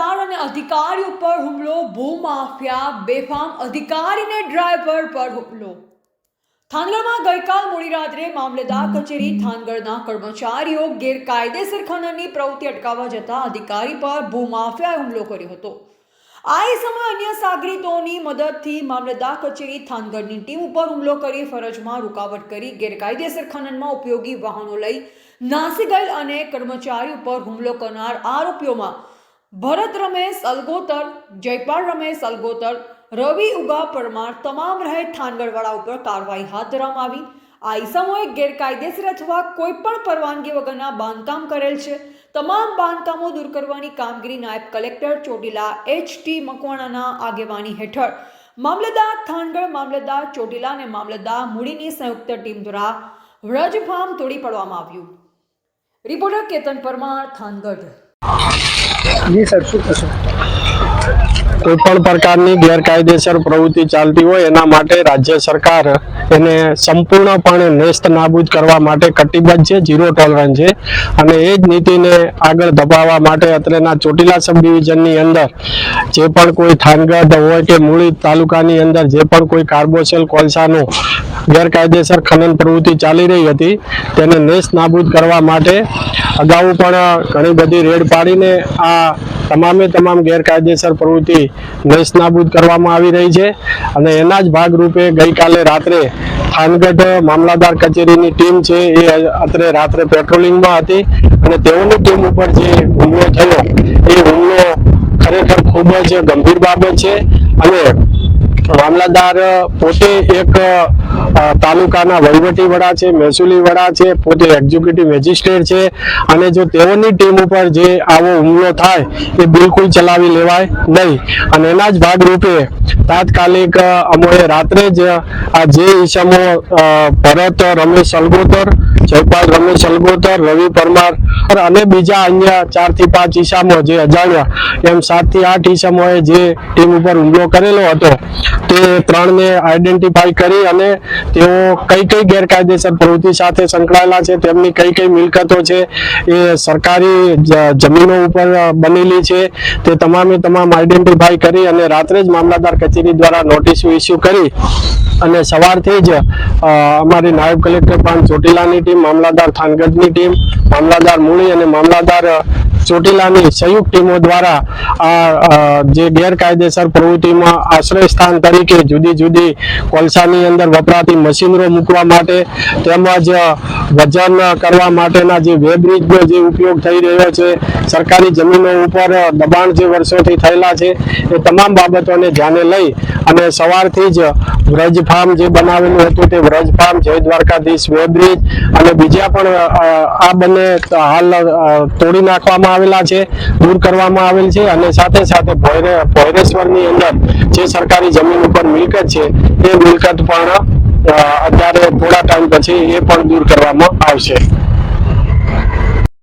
અધિકારી ઉપર હુમલો, ભૂમાફિયા, બેફામ અધિકારીને ડ્રાઈવર પર હુમલો. થાનગઢમાં ગઈકાલ મોડી રાત્રે મામલેદાર કચેરી થાનગઢના કર્મચારીઓ ગેરકાયદેસર ખનનની પ્રવૃત્તિ અટકાવવા જતા અધિકારી પર ભૂમાફિયાએ હુમલો કર્યો હતો. આ સમયે અન્ય સાગરીતોની મદદથી મામલતદાર કચેરી થાનગઢની ટીમ ઉપર હુમલો કરી ફરજમાં રૂકાવટ કરી ગેરકાયદેસર ખનનમાં ઉપયોગી વાહનો લઈ નાસી ગયેલ અને કર્મચારી ઉપર હુમલો કરનાર આરોપીઓમાં ભરત રમેશ, અલગોતર, જયપાલ રમેશ, અલગોતર, રવિ, ઉગા, પરમાર તમામ રહે થાનગઢવાળા ઉપર કાર્યવાહી હાથ ધરવામાં આવી. આ ઈસમોએ ગેરકાયદેસર અથવા કોઈ પણ પરવાનગી વગરના બાંધકામ કરેલ છે. તમામ બાંધકામો દૂર કરવાની કામગીરી નાયબ કલેક્ટર ચોટીલા એચ ટી મકવાણાના આગેવાની હેઠળ. મામલતદાર થાનગઢ, મામલતદાર ચોટીલા અને મામલતદાર મૂડીની સંયુક્ત ટીમ દ્વારા વ્રજ ફાર્મ તોડી પાડવામાં આવ્યું. રિપોર્ટર કેતન પરમાર, થાનગઢ. જી સર શું થશે? કોઈ પણ પ્રકારની ગેરકાયદેસર પ્રવૃત્તિ ચાલતી હોય એના માટે રાજ્ય સરકાર એને સંપૂર્ણપણે નેસ્ત નાબૂદ કરવા માટે કટિબદ્ધ છે, ઝીરો ટોલરન્સ છે અને એ જ નીતિને આગળ ધપાવવા માટે અત્રેના ચોટીલા સબ ડિવિઝનની અંદર જે પણ કોઈ થાનગઢ હોય કે મૂળી તાલુકાની અંદર જે પણ કોઈ કાર્બોસેલ કોલસાનું ગેરકાયદેસર ખનન પ્રવૃત્તિ ચાલી રહી હતી, તેને નેસ્ત નાબૂદ કરવા માટે અગાઉ પણ ઘણી બધી રેડ પાડીને આ તમામે તમામ ગેરકાયદેસર પ્રવૃત્તિ નેસ્તનાબૂદ કરવામાં આવી રહી છે. અને એના જ ભાગરૂપે ગઈકાલે રાત્રે થાનગઢ મામલાદાર કચેરીની ટીમ છે એ અત્રે રાત્રે પેટ્રોલિંગમાં હતી અને તેઓની ટીમ ઉપર જે હુમલો થયો એ હુમલો ખરેખર ખૂબ જ ગંભીર બાબત છે. અને મામલાદાર પોતે એક તાલુકાના વહીવટી વડા છે, મહેસૂલી વડા છે, પોતે એક્ઝિક્યુટિવ મેજિસ્ટ્રેટ છે અને જો તેઓની ટીમ ઉપર જે આવો હુમલો થાય એ બિલકુલ ચલાવી લેવાય નહીં. અને એના જ ભાગરૂપે તાત્કાલિક અમોએ રાત્રે જ, આ જે ઈસમો ભરત, રમેશ અલગોતર જયપાલ રમેશ અલગોતર રવિ પરમાર અને બીજા અન્ય ચારથી પાંચ ઈસામો જે અજાણ્યા, એમ સાતથી આઠ ઈસમોએ જે ટીમ ઉપર હુમલો કરેલો હતો, તે ત્રણને આઈડેન્ટિફાઈ કરી અને તેઓ કઈ કઈ ગેરકાયદેસર પ્રવૃત્તિ સાથે સંકળાયેલા છે, તેમની કઈ કઈ મિલકતો છે, એ સરકારી જમીનો ઉપર બનેલી છે, તે તમામે તમામ આઈડેન્ટિફાઈ કરી અને રાત્રે જ મામલાદાર કચેરી દ્વારા નોટિસ ઇસ્યુ કરી અને સવારથી જ અમારી નાયબ કલેક્ટર પણ ચોટીલાની ટીમ મામલાદાર થાનગઢની ટીમ મામલાદાર મૂળી અને મામલાદાર ચોટીલાની સંયુક્ત ટીમો દ્વારા આ જે ગેરકાયદેસર પ્રવૃત્તિમાં આશ્રય સ્થાન તરીકે જુદી જુદી કોલસાની અંદર વપરાતી મશીનરો મૂકવા માટે તેમજ વજન કરવા માટેના જે વેબ્રિજનો જે ઉપયોગ થઈ રહ્યો છે, સરકારી જમીનો ઉપર દબાણ જે વર્ષોથી થયેલા છે, એ તમામ બાબતોને ધ્યાને લઈ અને સવારથી જ વ્રજ ફાર્મ જે બનાવેલું હતું તે વ્રજ ફાર્મ જય દ્વારકાધીશ વેબ્રિજ અને બીજા પણ આ બંને હાલ તોડી નાખવામાં આવેલા છે, દૂર કરવામાં આવેલ છે અને સાથે સાથે ભોયરે, ભોયરેશ્વરની અંદર જે સરકારી જમીન ઉપર મિલકત છે, એ મિલકત પણ અત્યારે થોડા ટાઈમ પછી એ પણ દૂર કરવામાં આવશે.